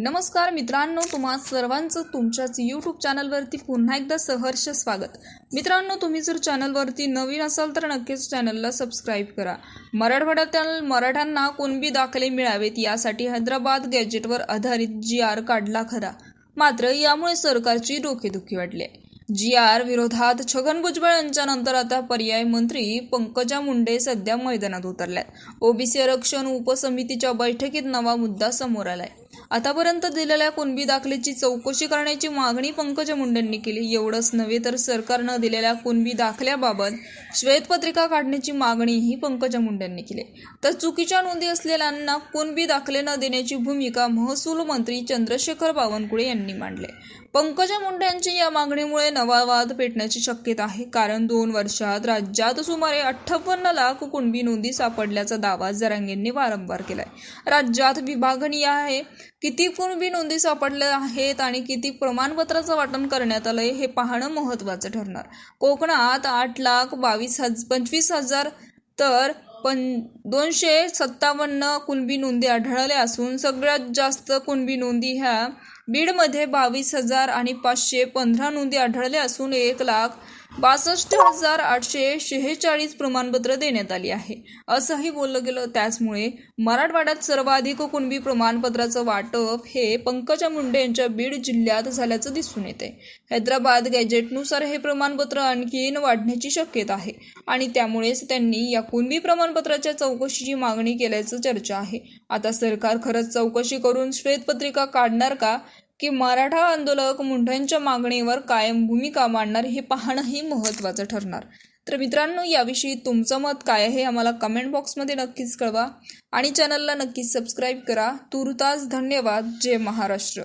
नमस्कार मित्रांनो तुम्हा सर्वांचं तुमच्याच यूट्यूब चॅनलवरती पुन्हा एकदा सहर्ष स्वागत. मित्रांनो तुम्ही जर चॅनलवरती नवीन असाल तर नक्कीच चॅनलला सबस्क्राईब करा. मराठवाड्यातील मराठ्यांना कुणबी दाखले मिळावेत यासाठी हैदराबाद गॅजेटवर आधारित जी आर काढला खरा. मात्र यामुळे सरकारची डोकेदुखी वाढली आहे. जी आर विरोधात छगन भुजबळ यांच्यानंतर आता पर्याय मंत्री पंकजा मुंडे सध्या मैदानात उतरल्यात. ओबीसी आरक्षण उपसमितीच्या बैठकीत नवा मुद्दा समोर आलाय. आतापर्यंत दिलेल्या कुणबी दाखलेची चौकशी करण्याची मागणी पंकजा मुंडेंनी केली. एवढंच नव्हे तर सरकारनं दिलेल्या कुणबी दाखल्याबाबत श्वेतपत्रिका काढण्याची मागणीही पंकजा मुंडेंनी केली. तर चुकीच्या नोंदी असलेल्यांना कुणबी दाखले न देण्याची भूमिका महसूल मंत्री चंद्रशेखर बावनकुळे यांनी मांडले. पंकजा मुंडे यांची या मागणीमुळे नवा वाद पेटण्याची शक्यता आहे. कारण दोन वर्षात राज्यात सुमारे अठ्ठावन्न लाख कुणबी नोंदी सापडल्याचा दावा जरांगेंनी वारंवार केलाय. राज्यात विभागणी आहे. किती कुणबी नोंदी सापडल्या आहेत आणि किती प्रमाणपत्राचं वाटप करण्यात आलंय हे पाहणं महत्त्वाचं ठरणार. कोकणात आठ लाख बावीस हज पंचवीस हजार तर पण दोनशे सत्तावन्न कुणबी नोंदी आढळल्या असून सगळ्यात जास्त कुणबी नोंदी ह्या बीडमध्ये बावीस हजार आणि पाचशे पंधरा नोंदी आढळल्या असून एक लाख बासष्ट हजार आठशे शेहेचाळीस प्रमाणपत्र देण्यात आली आहे. असंही बोललं गेलं. त्याचमुळे मराठवाड्यात सर्वाधिक कुणबी प्रमाणपत्राचं वाटप हे पंकजा मुंडे यांच्या बीड जिल्ह्यात झाल्याचं दिसून येते. हैदराबाद गॅजेटनुसार हे प्रमाणपत्र आणखीन वाढण्याची शक्यता आहे आणि त्यामुळेच त्यांनी या कुणबी प्रमाणपत्राच्या चौकशीची मागणी केल्याचं चर्चा आहे. आता सरकार खरंच चौकशी करून श्वेतपत्रिका काढणार का? की मराठा आंदोलक मुंढ्यांच्या मागणीवर कायम भूमिका मांडणार हे पाहणंही महत्त्वाचं ठरणार. तर मित्रांनो याविषयी तुमचं मत काय आहे आम्हाला कमेंट बॉक्समध्ये नक्कीच कळवा आणि चॅनलला नक्कीच सबस्क्राईब करा. तुर्तास धन्यवाद. जय महाराष्ट्र.